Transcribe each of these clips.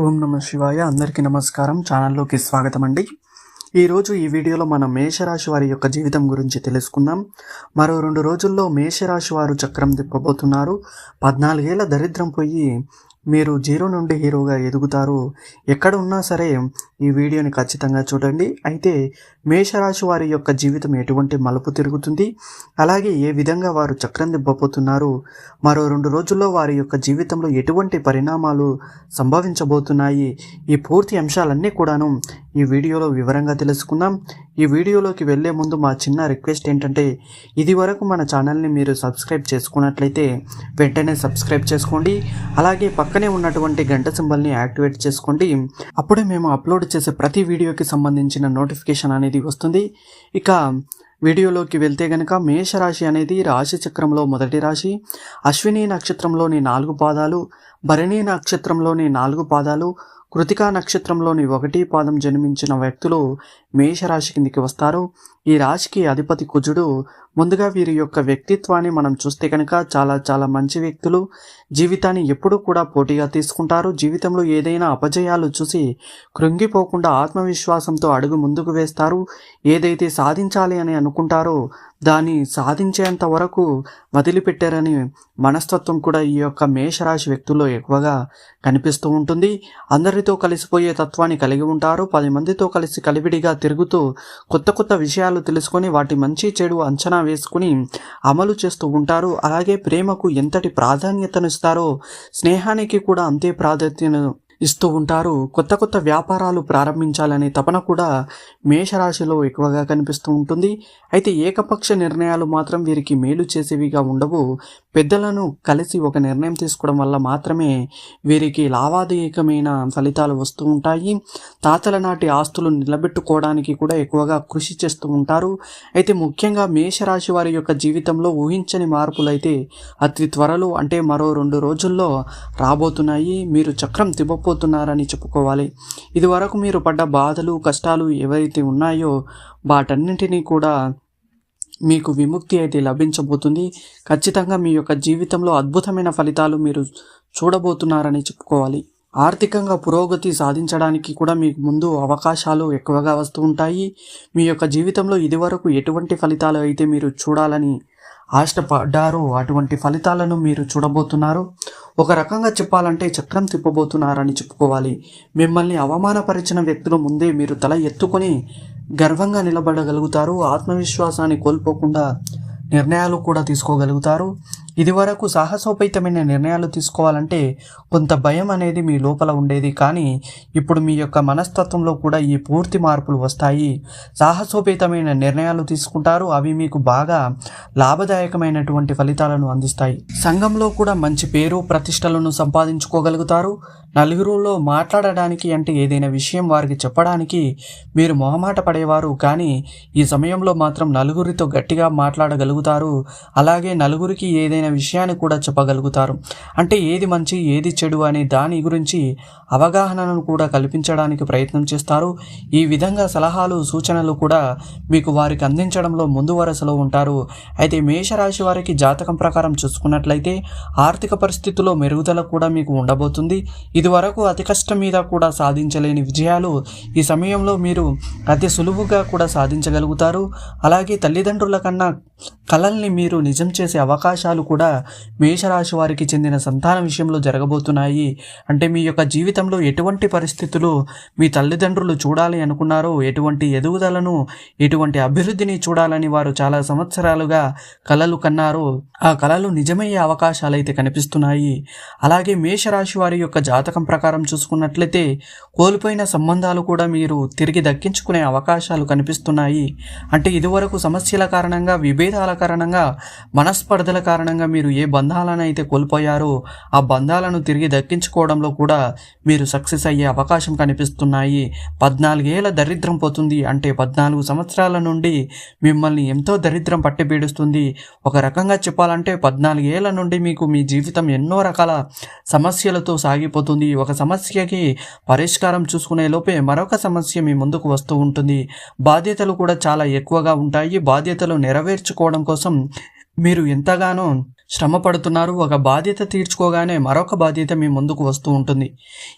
ఓం నమ శివాయ అందరికీ నమస్కారం ఛానల్లోకి స్వాగతం అండి ఈరోజు ఈ వీడియోలో మనం మేషరాశి వారి యొక్క జీవితం గురించి తెలుసుకుందాం. మరో రెండు రోజుల్లో మేషరాశి వారు చక్రం తిప్పబోతున్నారు. పద్నాలుగేళ్ళ దరిద్రం పోయి మీరు జీరో నుండి హీరోగా ఎదుగుతారు ఎక్కడ ఉన్నా సరే ఈ వీడియోని ఖచ్చితంగా చూడండి. అయితే మేషరాశి వారి యొక్క జీవితం ఎటువంటి మలుపు తిరుగుతుంది? అలాగే ఏ విధంగా వారు చక్రం దిబ్బపోతున్నారు మరో రెండు రోజుల్లో వారి యొక్క జీవితంలో ఎటువంటి పరిణామాలు సంభవించబోతున్నాయి? ఈ పూర్తి అంశాలన్నీ కూడాను ఈ వీడియోలో వివరంగా తెలుసుకుందాం. ఈ వీడియోలోకి వెళ్ళే ముందు మా చిన్న రిక్వెస్ట్ ఏంటంటే ఇది వరకు మన ఛానల్ని మీరు సబ్స్క్రైబ్ చేసుకున్నట్లయితే వెంటనే సబ్స్క్రైబ్ చేసుకోండి. అలాగే పక్కనే ఉన్నటువంటి గంట సింబల్ని యాక్టివేట్ చేసుకోండి. అప్పుడే మేము అప్లోడ్ చేసే ప్రతి వీడియోకి సంబంధించిన నోటిఫికేషన్ అనేది వస్తుంది. ఇక వీడియోలోకి వెళ్తే గనక మేషరాశి అనేది రాశి చక్రంలో మొదటి రాశి. అశ్విని నక్షత్రంలోని నాలుగు పాదాలు భరణి నక్షత్రంలోని నాలుగు పాదాలు కృతికా నక్షత్రంలోని ఒకటి పాదం జన్మించిన వ్యక్తులు మేషరాశి కిందికి వస్తారు. ఈ రాశికి అధిపతి కుజుడు ముందుగా వీరి యొక్క వ్యక్తిత్వాన్ని మనం చూస్తే కనుక చాలా చాలా మంచి వ్యక్తులు. జీవితాన్ని ఎప్పుడూ కూడా పోటీగా తీసుకుంటారు. జీవితంలో ఏదైనా అపజయాలు చూసి కృంగిపోకుండా ఆత్మవిశ్వాసంతో అడుగు ముందుకు వేస్తారు. ఏదైతే సాధించాలి అని అనుకుంటారో దాన్ని సాధించేంత వరకు వదిలిపెట్టారని మనస్తత్వం కూడా ఈ యొక్క మేషరాశి వ్యక్తుల్లో ఎక్కువగా కనిపిస్తూ ఉంటుంది. అందరితో కలిసిపోయే తత్వాన్ని కలిగి ఉంటారు. పది మందితో కలిసి కలివిడిగా తిరుగుతూ కొత్త కొత్త విషయాలు తెలుసుకొని వాటి మంచి చెడు అంచనా వేసుకుని అమలు చేస్తూ ఉంటారు. అలాగే ప్రేమకు ఎంతటి ప్రాధాన్యతను ఇస్తారో స్నేహానికి కూడా అంతే ప్రాధాన్యతను ఇస్తూ ఉంటారు. కొత్త కొత్త వ్యాపారాలు ప్రారంభించాలనే తపన కూడా మేషరాశిలో ఎక్కువగా కనిపిస్తూ ఉంటుంది. అయితే ఏకపక్ష నిర్ణయాలు మాత్రం వీరికి మేలు చేసేవిగా ఉండవు. పెద్దలను కలిసి ఒక నిర్ణయం తీసుకోవడం వల్ల మాత్రమే వీరికి లావాదేయకమైన ఫలితాలు వస్తూ ఉంటాయి. తాతల నాటి ఆస్తులు నిలబెట్టుకోవడానికి కూడా ఎక్కువగా కృషి చేస్తూ ఉంటారు. అయితే ముఖ్యంగా మేషరాశి వారి యొక్క జీవితంలో ఊహించని మార్పులు అయితే అతి త్వరలో అంటే మరో రెండు రోజుల్లో రాబోతున్నాయి. మీరు చక్రం తిప్పపోతున్నారని చెప్పుకోవాలి. ఇదివరకు మీరు పడ్డ బాధలు కష్టాలు ఏవైతే ఉన్నాయో వాటన్నింటినీ కూడా మీకు విముక్తి అయితే లభించబోతుంది. ఖచ్చితంగా మీ యొక్క జీవితంలో అద్భుతమైన ఫలితాలు మీరు చూడబోతున్నారని చెప్పుకోవాలి. ఆర్థికంగా పురోగతి సాధించడానికి కూడా మీకు ముందు అవకాశాలు ఎక్కువగా వస్తూ ఉంటాయి. మీ యొక్క జీవితంలో ఇదివరకు ఎటువంటి ఫలితాలు అయితే మీరు చూడాలని ఆశపడ్డారో అటువంటి ఫలితాలను మీరు చూడబోతున్నారు? ఒక రకంగా చెప్పాలంటే చక్రం తిప్పబోతున్నారని చెప్పుకోవాలి. మిమ్మల్ని అవమానపరిచిన వ్యక్తుల ముందే మీరు తల ఎత్తుకొని గర్వంగా నిలబడగలుగుతారు ఆత్మవిశ్వాసాన్ని కోల్పోకుండా నిర్ణయాలు కూడా తీసుకోగలుగుతారు. ఇదివరకు సాహసోపేతమైన నిర్ణయాలు తీసుకోవాలంటే కొంత భయం అనేది మీ లోపల ఉండేది. కానీ ఇప్పుడు మీ యొక్క మనస్తత్వంలో కూడా ఈ పూర్తి మార్పులు వస్తాయి. సాహసోపేతమైన నిర్ణయాలు తీసుకుంటారు. అవి మీకు బాగా లాభదాయకమైనటువంటి ఫలితాలను అందిస్తాయి. సంఘంలో కూడా మంచి పేరు ప్రతిష్టలను సంపాదించుకోగలుగుతారు. నలుగురులో మాట్లాడడానికి అంటే ఏదైనా విషయం వారికి చెప్పడానికి మీరు మొహమాట పడేవారు. కానీ ఈ సమయంలో మాత్రం నలుగురితో గట్టిగా మాట్లాడగలుగుతారు. అలాగే నలుగురికి ఏదైనా విషయాన్ని కూడా చెప్పగలుగుతారు. అంటే ఏది మంచి ఏది చెడు అనే దాని గురించి అవగాహనను కూడా కల్పించడానికి ప్రయత్నం చేస్తారు. ఈ విధంగా సలహాలు సూచనలు కూడా మీకు వారికి అందించడంలో ముందు వరుసలో ఉంటారు. అయితే మేషరాశి వారికి జాతకం ప్రకారం చూసుకున్నట్లయితే ఆర్థిక పరిస్థితుల్లో మెరుగుదల కూడా మీకు ఉండబోతుంది. ఇదివరకు అతి కష్టం మీద కూడా సాధించలేని విజయాలు ఈ సమయంలో మీరు అతి సులువుగా కూడా సాధించగలుగుతారు. అలాగే తల్లిదండ్రుల కన్నా కళల్ని మీరు నిజం చేసే అవకాశాలు కూడా మేషరాశి వారికి చెందిన సంతాన విషయంలో జరగబోతున్నాయి. అంటే మీ యొక్క జీవితంలో ఎటువంటి పరిస్థితులు మీ తల్లిదండ్రులు చూడాలి అనుకున్నారో ఎటువంటి ఎదుగుదలను ఎటువంటి అభివృద్ధిని చూడాలని వారు చాలా సంవత్సరాలుగా కలలు కన్నారో. ఆ కళలు నిజమయ్యే అవకాశాలు అయితే కనిపిస్తున్నాయి. అలాగే మేషరాశి వారి యొక్క జాతకం ప్రకారం చూసుకున్నట్లయితే కోల్పోయిన సంబంధాలు కూడా మీరు తిరిగి దక్కించుకునే అవకాశాలు కనిపిస్తున్నాయి. అంటే ఇదివరకు సమస్యల కారణంగా విభేదాల కారణంగా మనస్పర్ధల కారణంగా మీరు ఏ బంధాలను అయితే కోల్పోయారో ఆ బంధాలను తిరిగి దక్కించుకోవడంలో కూడా మీరు సక్సెస్ అయ్యే అవకాశం కనిపిస్తున్నాయి. పద్నాలుగేళ్ళ దరిద్రం పోతుంది. అంటే పద్నాలుగు సంవత్సరాల నుండి మిమ్మల్ని ఎంతో దరిద్రం పట్టిపీడుస్తుంది ఒక రకంగా చెప్పాలంటే పద్నాలుగేళ్ళ నుండి మీకు మీ జీవితం ఎన్నో రకాల సమస్యలతో సాగిపోతుంది. ఒక సమస్యకి పరిష్కారం చూసుకునే లోపే మరొక సమస్య మీ ముందుకు వస్తూ ఉంటుంది. బాధ్యతలు కూడా చాలా ఎక్కువగా ఉంటాయి. బాధ్యతలు నెరవేర్చుకోవడం కోసం మీరు ఎంతగానో శ్రమ పడుతున్నారు. ఒక బాధ్యత తీర్చుకోగానే మరొక బాధ్యత మీ ముందుకు వస్తూ ఉంటుంది.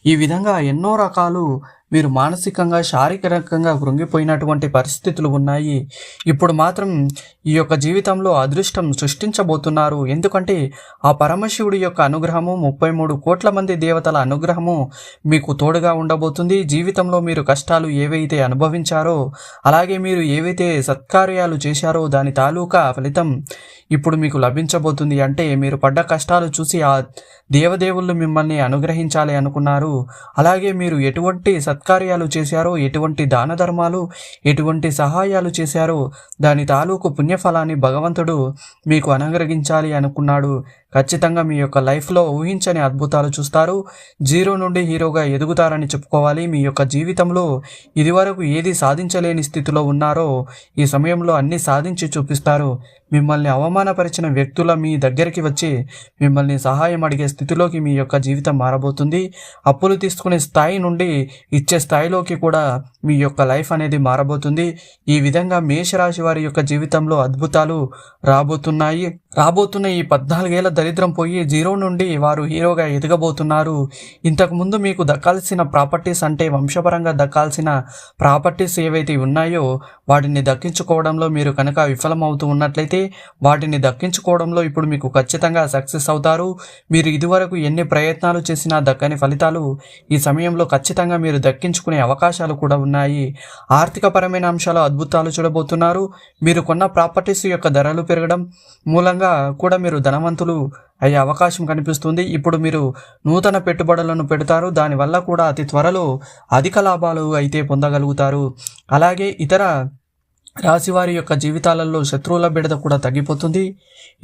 ఈ విధంగా ఎన్నో రకాలు మీరు మానసికంగా శారీరకంగా కృంగిపోయినటువంటి పరిస్థితులు ఉన్నాయి. ఇప్పుడు మాత్రం ఈ యొక్క జీవితంలో అదృష్టం సృష్టించబోతున్నారు. ఎందుకంటే ఆ పరమశివుడి యొక్క అనుగ్రహము ముప్పై మూడు కోట్ల మంది దేవతల అనుగ్రహము మీకు తోడుగా ఉండబోతుంది. జీవితంలో మీరు కష్టాలు ఏవైతే అనుభవించారో అలాగే మీరు ఏవైతే సత్కార్యాలు చేశారో దాని తాలూకా ఫలితం ఇప్పుడు మీకు లభించబోతుంది. అంటే మీరు పడ్డ కష్టాలు చూసి ఆ దేవదేవుళ్ళు మిమ్మల్ని అనుగ్రహించాలి అనుకున్నారు. అలాగే మీరు ఎటువంటి సత్కార్యాలు చేశారో ఎటువంటి దాన ధర్మాలు ఎటువంటి సహాయాలు చేశారో దాని తాలూకు పుణ్యఫలాన్ని భగవంతుడు మీకు అనుగ్రహించాలి అనుకున్నాడు ఖచ్చితంగా మీ యొక్క లైఫ్లో ఊహించని అద్భుతాలు చూస్తారు. జీరో నుండి హీరోగా ఎదుగుతారని చెప్పుకోవాలి. మీ యొక్క జీవితంలో ఇదివరకు ఏది సాధించలేని స్థితిలో ఉన్నారో ఈ సమయంలో అన్ని సాధించి చూపిస్తారు. మిమ్మల్ని అవమానపరిచిన వ్యక్తుల మీ దగ్గరికి వచ్చి మిమ్మల్ని సహాయం అడిగే స్థితిలోకి మీ యొక్క జీవితం మారబోతుంది. అప్పులు తీసుకునే స్థాయి నుండి ఇచ్చే స్థాయిలోకి కూడా మీ యొక్క లైఫ్ అనేది మారబోతుంది. ఈ విధంగా మేషరాశి వారి యొక్క జీవితంలో అద్భుతాలు రాబోతున్నాయి. రాబోతున్న ఈ పద్నాలుగేళ్ళ దరిద్రం పోయి జీరో నుండి వారు హీరోగా ఎదగబోతున్నారు. ఇంతకుముందు మీకు దక్కాల్సిన ప్రాపర్టీస్ అంటే వంశపరంగా దక్కాల్సిన ప్రాపర్టీస్ ఏవైతే ఉన్నాయో వాటిని దక్కించుకోవడంలో మీరు కనుక విఫలమవుతూ ఉన్నట్లయితే వాటిని దక్కించుకోవడంలో ఇప్పుడు మీకు ఖచ్చితంగా సక్సెస్ అవుతారు. మీరు ఇదివరకు ఎన్ని ప్రయత్నాలు చేసినా దక్కని ఫలితాలు ఈ సమయంలో ఖచ్చితంగా మీరు దక్కించుకునే అవకాశాలు కూడా ఉన్నాయి. ఆర్థికపరమైన అంశాలు అద్భుతాలు చూడబోతున్నారు. మీరు కొన్న ప్రాపర్టీస్ యొక్క ధరలు పెరగడం మూలంగా కూడా మీరు ధనవంతులు అయ్యే అవకాశం కనిపిస్తుంది. ఇప్పుడు మీరు నూతన పెట్టుబడులను పెడతారు. దానివల్ల కూడా అతి త్వరలో అధిక లాభాలు అయితే పొందగలుగుతారు. అలాగే ఇతర రాశివారి యొక్క జీవితాలలో శత్రువుల బిడద కూడా తగ్గిపోతుంది.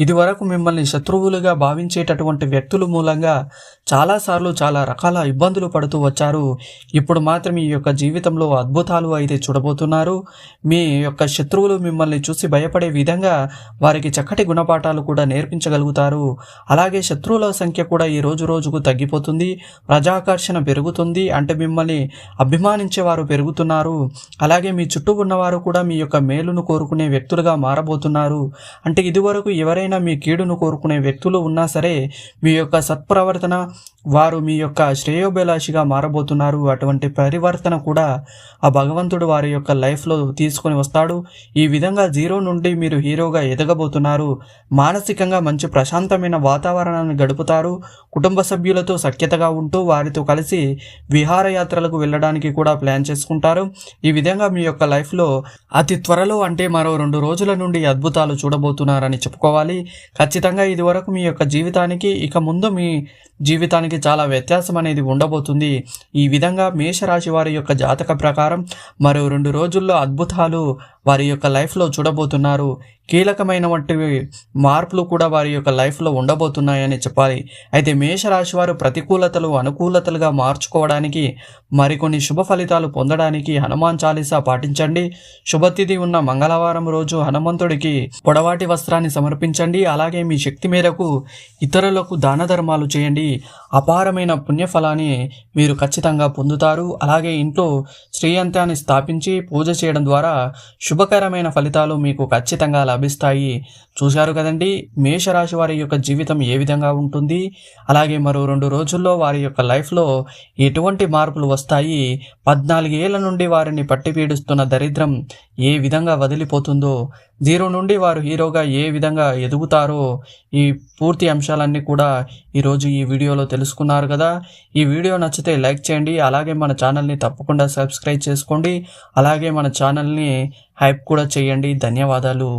ఇదివరకు మిమ్మల్ని శత్రువులుగా భావించేటటువంటి వ్యక్తుల మూలంగా చాలాసార్లు చాలా రకాల ఇబ్బందులు పడుతూ వచ్చారు. ఇప్పుడు మాత్రం ఈ యొక్క జీవితంలో అద్భుతాలు అయితే చూడబోతున్నారు. మీ యొక్క శత్రువులు మిమ్మల్ని చూసి భయపడే విధంగా వారికి చక్కటి గుణపాఠాలు కూడా నేర్పించగలుగుతారు. అలాగే శత్రువుల సంఖ్య కూడా ఈ రోజు రోజుకు తగ్గిపోతుంది. ప్రజాకర్షణ పెరుగుతుంది. అంటే మిమ్మల్ని అభిమానించేవారు పెరుగుతున్నారు. అలాగే మీ చుట్టూ ఉన్నవారు కూడా మీ యొక్క మేలును కోరుకునే వ్యక్తులుగా మారబోతున్నారు. అంటే ఇదివరకు ఎవరైనా మీ కీడును కోరుకునే వ్యక్తులు ఉన్నా సరే మీ యొక్క సత్ప్రవర్తన వారు మీ యొక్క శ్రేయోభిలాషిగా మారబోతున్నారు. అటువంటి పరివర్తన కూడా ఆ భగవంతుడు వారి యొక్క లైఫ్లో తీసుకొని వస్తాడు. ఈ విధంగా జీరో నుండి మీరు హీరోగా ఎదగబోతున్నారు. మానసికంగా మంచి ప్రశాంతమైన వాతావరణాన్ని గడుపుతారు. కుటుంబ సభ్యులతో సఖ్యతగా ఉంటూ వారితో కలిసి విహారయాత్రలకు వెళ్ళడానికి కూడా ప్లాన్ చేసుకుంటారు. ఈ విధంగా మీ యొక్క లైఫ్లో అతి త్వరలో అంటే మరో రెండు రోజుల నుండి అద్భుతాలు చూడబోతున్నారని చెప్పుకోవాలి. ఖచ్చితంగా ఇదివరకు మీ యొక్క జీవితానికి ఇక ముందు మీ జీవితానికి చాలా వ్యత్యాసం అనేది ఉండబోతుంది. ఈ విధంగా మేషరాశి వారి యొక్క జాతక ప్రకారం మరో రెండు రోజుల్లో అద్భుతాలు వారి యొక్క లైఫ్లో చూడబోతున్నారు. కీలకమైనటువంటి మార్పులు కూడా వారి యొక్క లైఫ్లో ఉండబోతున్నాయని చెప్పాలి. అయితే మేషరాశి వారు ప్రతికూలతలు అనుకూలతలుగా మార్చుకోవడానికి మరికొన్ని శుభ ఫలితాలు పొందడానికి హనుమాన్ చాలీసా పాటించండి. శుభతిథి ఉన్న మంగళవారం రోజు హనుమంతుడికి పొడవాటి వస్త్రాన్ని సమర్పించండి. అలాగే మీ శక్తి మేరకు ఇతరులకు దాన ధర్మాలు చేయండి. అపారమైన పుణ్యఫలాన్ని మీరు ఖచ్చితంగా పొందుతారు. అలాగే ఇంట్లో శ్రీయంత్రాన్ని స్థాపించి పూజ చేయడం ద్వారా శుభకరమైన ఫలితాలు మీకు ఖచ్చితంగా లభిస్తాయి. చూశారు కదండి? మేషరాశి వారి యొక్క జీవితం ఏ విధంగా ఉంటుంది? అలాగే మరో రెండు రోజుల్లో వారి యొక్క లైఫ్లో ఎటువంటి మార్పులు వస్తాయి? పద్నాలుగేళ్ళ నుండి వారిని పట్టిపీడుస్తున్న దరిద్రం ఏ విధంగా వదిలిపోతుందో జీరో నుండి వారు హీరోగా ఏ విధంగా ఎదుగుతారో ఈ పూర్తి అంశాలన్నీ కూడా ఈరోజు ఈ వీడియోలో తెలుసుకున్నారు కదా. ఈ వీడియో నచ్చితే లైక్ చేయండి అలాగే మన ఛానల్ని తప్పకుండా సబ్స్క్రైబ్ చేసుకోండి అలాగే మన ఛానల్ని హైప్ కూడా చేయండి. ధన్యవాదాలు.